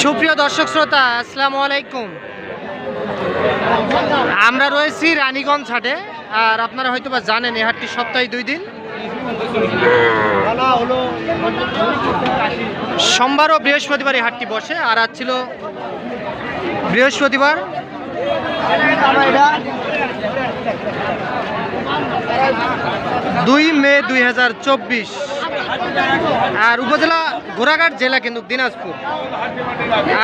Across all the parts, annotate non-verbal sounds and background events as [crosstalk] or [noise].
সুপ্রিয় দর্শক শ্রোতা, আসসালামু আলাইকুম। আমরা রয়েছি রানীগঞ্জ হাটে, আর আপনারা হয়তো বা জানেন এই হাটটি সপ্তাহে দুই দিন। সোমবার ও বৃহস্পতিবার এই হাটটি বসে, আর আজ ছিল বৃহস্পতিবার। দুই মে দুই হাজার চব্বিশ। আর উপজেলা ঘোড়াঘাট জেলা কিন্তু দিনাজপুর।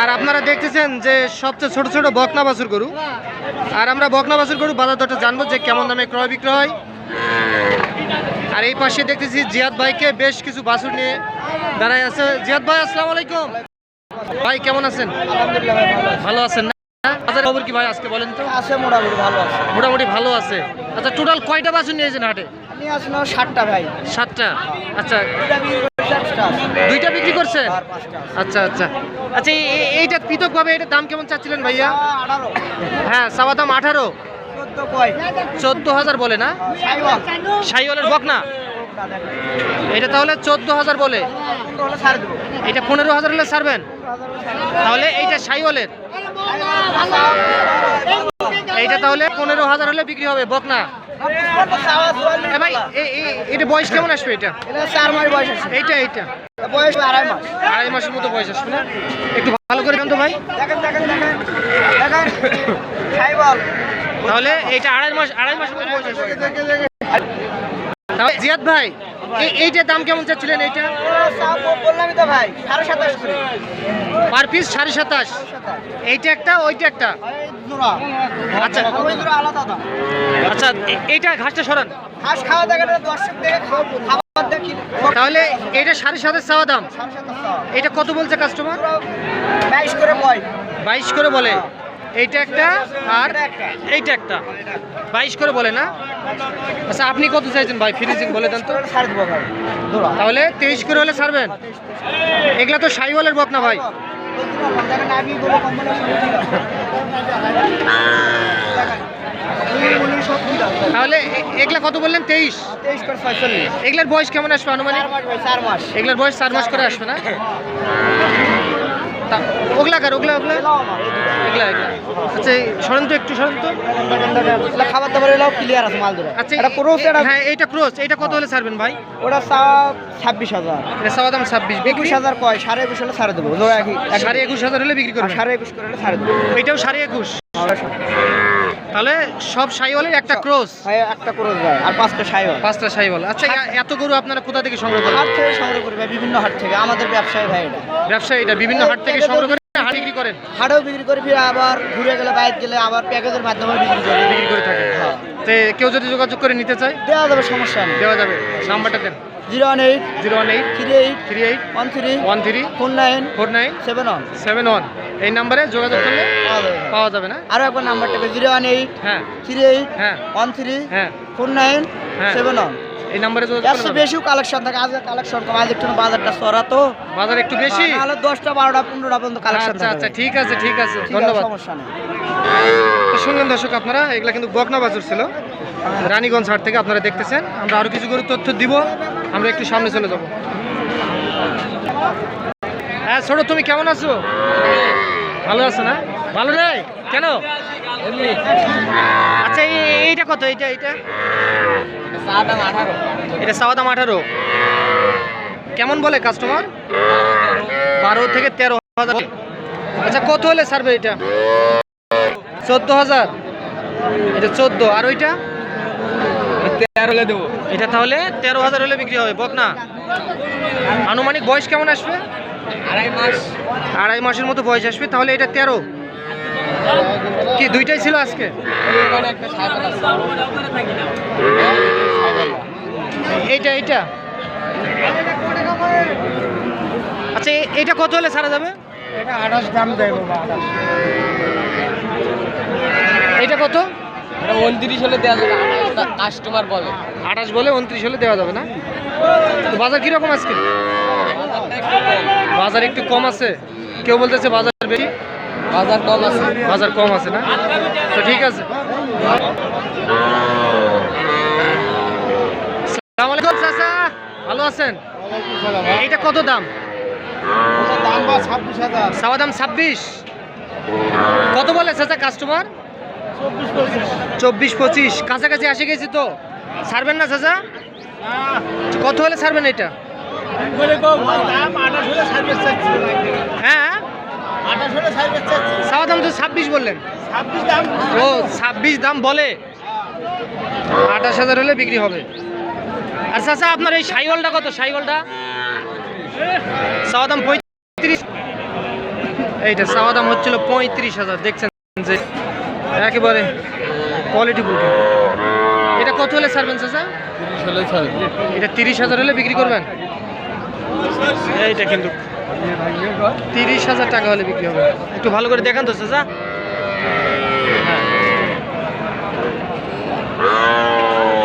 আর আপনারা দেখতেছেন যে সবচেয়ে ছোট ছোট বকনা বাছুর গরু। আর আমরা বকনা বাছুর গরু বাজার দরটা জানব যে কেমন দামে ক্রয় বিক্রয় হয়। আর এই পাশে দেখতেছি জিয়াদ ভাইকে বেশ কিছু বাছুর নিয়ে দাঁড়ায় আছে। জিয়াদ ভাই আসসালামু আলাইকুম। ভাই কেমন আছেন? আলহামদুলিল্লাহ ভালো আছেন না? খবর কি ভাই আজকে বলেন তো? আছে মোটামুটি ভালো আছে। মোটামুটি ভালো আছে। আচ্ছা টোটাল কয়টা বাছুর নিয়েছেন হাটে? আমি আসলে ষাটটা ভাই। সাতটা? আচ্ছা। দুইটা বিক্রি করে চারটা আছে। দুইটা বিক্রি করছেন আর পাঁচটা আছে। আচ্ছা আচ্ছা। আচ্ছা এই- এই- এইটা পৃথকভাবে এটার দাম কেমন চাচ্ছিলেন ভাইয়া? হ্যাঁ সাবা দাম আঠারো। চোদ্দ হাজার বলে না? সাইওয়াল। সাইওয়ালের বক না এটা তাহলে চোদ্দ হাজার বলে। এটা পনেরো হাজার হলে ছাড়বেন তাহলে এইটা সাইওয়ালের। এইটা তাহলে পনেরো হাজার হলে বিক্রি হবে বক না এ ভাই এ- এ- এটা বয়স কেমন আসবে এটা? চার মাস বয়স আছে। এইটা এইটা। বয়স আড়াই মাস। আড়াই মাসের মতো বয়স আসবে না? একটু ভালো করে দেন তো ভাই। দেখেন দেখেন দেখেন দেখেন। তাহলে এইটা আড়াই মাস আড়াই মাসের মতো বয়স আসবে। জিয়াদ ভাই এইটার দাম কেমন চাচ্ছিলেন এইটা? বললামই তো ভাই সাড়ে সাতাশ। পার পিস সাড়ে সাতাশ এইটা একটা ওইটা একটা? আচ্ছা। আলাদা আচ্ছা এইটা ঘাসটা সরান। ঘাস খাওয়া দেখেন দর্শক দেখে খাওয়া তাহলে এটা সাড়ে সাতের চাওয়া। দাম। এটা কত বলছে কাস্টমার বাইশ করে বলে। এইটা একটা আর এইটা একটা। বাইশ করে বলে না? আচ্ছা আপনি কত চাইছেন ভাই? ফিনিশিং বলে দেন তো। তাহলে তেইশ করে হলে ছাড়বেন। এগুলা তো সাইওয়ালের বক না ভাই। তাহলে এগুলা কত বললেন? তেইশ? এগুলার বয়স কেমন আসবে আনুমানিক? এগুলার বয়স চার মাস করে আসবে না? [laughs] ওগুলা কার ওগলা ওগলা? এগলা। এগুলা। আচ্ছা সরেন তো একটু সরেন তো। দেখেন, দেখেন। এগুলা খাবার দাবার এলাও ক্লিয়ার আছে মাল ধরে। আচ্ছা এটা ক্রস এটা হ্যাঁ এইটা ক্রোস এইটা কত হলে ছাড়বেন ভাই? ওটা সাপ ছাব্বিশ হাজার। এটা চাওয়া দাম ছাব্বিশ একুশ হাজার কয় সাড়ে একুশ হলে ছাড়ে দেবো। সাড়ে একুশ হাজার হলে বিক্রি করব করবেন? সাড়ে একুশ করে হলে ছাড়ে দেবো। এটাও সাড়ে একুশ। তাহলে সব সাইওয়ালের একটা ক্রস? ভাই একটা ক্রস ভাই আর পাঁচটা সাইওয়াল। পাঁচটা সাইওয়াল। আচ্ছা এত গরু আপনারা কোথা থেকে সংগ্রহ করেন? হাট থেকে সংগ্রহ করি ভাই বিভিন্ন হাট থেকে আমাদের ব্যবসায়ী ভাই এটা। ব্যবসা এটা বিভিন্ন হাট থেকে সংগ্রহ হাট বিক্রি করেন? হাটেও বিক্রি করি ফিরে আবার ঘুরে গেলে বাইরে গেলে আবার প্যাকেজের মাধ্যমে বিক্রি করি বিক্রি করে থাকেন। হ্যাঁ। তে কেউ যদি যোগাযোগ করে নিতে চায়? দেওয়া যাবে সমস্যা নেই। দেওয়া যাবে। নাম্বারটা দেন। Zero one eight zero one eight three eight three eight one three one three four nine four nine seven one. Seven one. এই নাম্বারে যোগাযোগ করলে পাওয়া যাবে। না? আরও একবার নাম্বারটা জিরো ওয়ান এইট হ্যাঁ। থ্রি এইট হ্যাঁ। ওয়ান থ্রি হ্যাঁ। ফোর নাইন হ্যাঁ। Seven one. এই নাম্বারে পাবে। বেশিও কালেকশন থাকে। আজকে কালেকশন কম আজ একটু বাজারটা সরা তো। বাজার একটু বেশি? নাহলে দশটা বারোটা পনেরোটা পর্যন্ত কালেকশন আচ্ছা আচ্ছা ঠিক আছে ঠিক আছে ধন্যবাদ। সমস্যা নেই। তো শুনলেন দর্শক আপনারা এগুলা কিন্তু বকনা বাজার ছিল। রানীগঞ্জ হাট থেকে আপনারা দেখতেছেন। আমরা আরও কিছু করে তথ্য দিব। আমরা একটু সামনে চলে যাব। হ্যাঁ ছোট তুমি কেমন আছো? ভালো আছো না? ভালো নেই? কেন? আচ্ছা এই- এইটা কত? এইটা এইটা? এটা চাওয়া দাম আঠারো। কেমন বলে কাস্টমার বারো থেকে তেরো হাজার। আচ্ছা কত হলে ছাড়বে এটা? চোদ্দ হাজার। এটা চোদ্দ। আর ওইটা? দেবো। এটা তাহলে তেরো হাজার হলে বিক্রি হবে বক না আনুমানিক বয়স কেমন আসবে? আড়াই মাস। আড়াই মাসের মতো বয়স আসবে তাহলে এটা তেরো। কি দুইটাই ছিল আজকে? একটা সাইকেল আছে। এইটা এইটা। আচ্ছা এ- এইটা কত হলে ছাড়া যাবে? এটা আঠাশ দাম দেয় বাবা আঠাশ। এইটা কত? এটা উনত্রিশ হলে দেওয়া যাবে কাস্টমার বলে। আঠাশ বলে উনত্রিশ হলে দেওয়া যাবে না? তো বাজার কীরকম আজকে? বাজার একটু কম আছে। কেউ বলতেছে বাজার বেশি। বাজার কম আছে। বাজার কম আছে না? তো ঠিক আছে। আসসালামু চাচা, ভালো আছেন? এইটা কত দাম? ছাব্বিশ দাম ছাব্বিশ। কত বলে চাচা কাস্টমার চব্বিশ পঁচিশ। কাছাকাছি আসে গেছি তো। ছাড়বেন না চাচা? কত হলে ছাড়বেন এটা? হ্যাঁ? চাওয়া দাম তো ছাব্বিশ বললেন। ও, ছাব্বিশ দাম বলে। আঠাশ হাজার হলে বিক্রি হবে। আর চাচা আপনার এই সাইওয়ালটা কত? সাইওয়ালটা চাওয়া দাম পঁয়ত্রিশ। এইটা চাওয়া দাম হচ্ছিল পঁয়ত্রিশ হাজার। দেখছেন যে একেবারে কোয়ালিটি ফুল এটা কত হলে ছাড়বেন, চাচা? এটা তিরিশ হাজার হলে বিক্রি করবেন? এইটা কিন্তু তিরিশ হাজার টাকা হলে বিক্রি হবে। একটু ভালো করে দেখান তো, চাচা।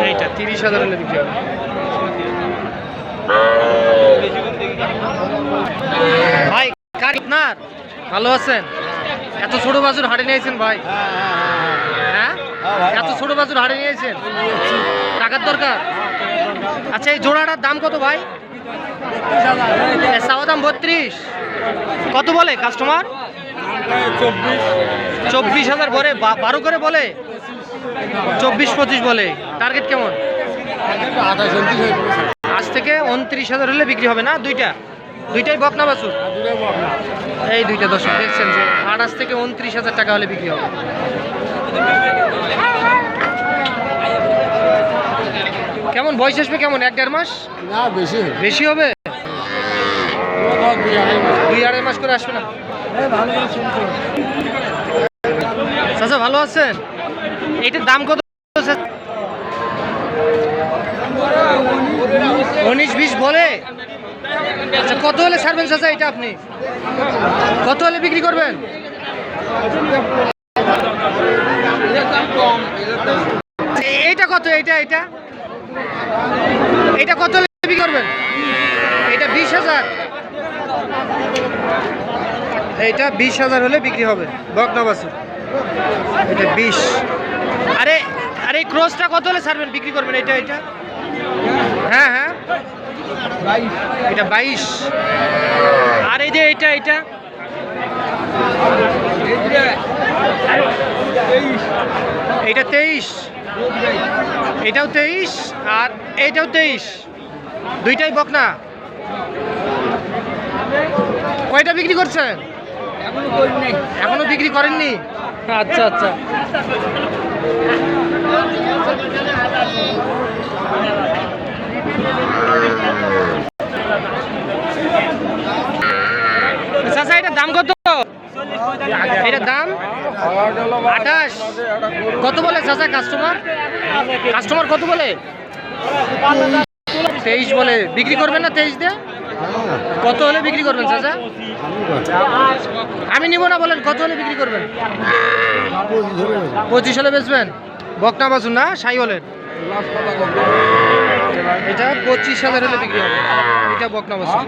এইটা তিরিশ হাজার হলে বিক্রি হবে। ভাই, কার আপনার? ভালো আছেন? এত ছোট বাছুর হাটে নিয়েছেন ভাই। হ্যাঁ? এত ছোট বাছুর হাটে নিয়েছেন? টাকার দরকার? আচ্ছা এই জোড়াটার দাম কত ভাই? চাওয়া দাম বত্রিশ। কত বলে কাস্টমার চব্বিশ হাজার বা- বারো করে বলে? চব্বিশ পঁচিশ বলে। টার্গেট কেমন? আজ থেকে উনত্রিশ হাজার হলে বিক্রি হবে না? দুইটা। দুইটাই বকনা বাছুর? এই দুইটা দর্শক দেখছেন যে আঠাশ থেকে উনত্রিশ হাজার টাকা হলে বিক্রি হবে। কেমন বয়স আসবে কেমন? এক দেড় মাস? না বেশি বেশি হবে? দুই আড়াই মাস। করে আসবে না? চাচা ভালো আছেন? এইটার দাম কত? উনিশ বিশ বলে? আচ্ছা কত হলে ছাড়বেন চাচা এটা আপনি? কত হলে বিক্রি করবেন? এইটা কত? এইটা এইটা? এটা কত হলে বিক্রি করবেন? এটা বিশ হাজার। এইটা বিশ হাজার হলে বিক্রি হবে। বকনা বাছুর। এটা বিশ। আরে আরে ক্রসটা কত হলে ছাড়বেন? বিক্রি করবেন? এটা এটা হ্যাঁ হ্যাঁ। এটা বাইশ। আর এই যে এটা এটা? এইটা তেইশ। এটাও তেইশ আর এইটাও তেইশ। দুইটাই বকনা। কয়টা বিক্রি করছেন? এখনও বিক্রি করেননি। আচ্ছা আচ্ছা। এটার দাম কত? এটার দাম? কত বলে কাস্টমার কাস্টমার কত বলে? তেইশ বলে। বিক্রি করবেন না তেইশ দিয়ে? কত হলে বিক্রি করবেন চাচা? আমি নিব না বলেন কত হলে বিক্রি করবেন? পঁচিশ হলে বেচবেন? বকনা বাসুন না সাই হলেন? এটা পঁচিশ হাজার হলে বিক্রি হবে। এটা বকনা বাসুন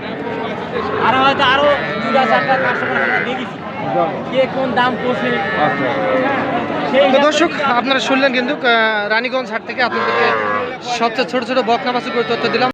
আর হয়তো আরও দুটা চারটা কাস্টমার আমরা দেখেছি কে কোন দাম করছে? তো দর্শক আপনারা শুনলেন কিন্তু রানীগঞ্জ হাট থেকে আপনাদেরকে সবচেয়ে ছোট ছোট বকনা বাসুর করে তথ্য দিলাম।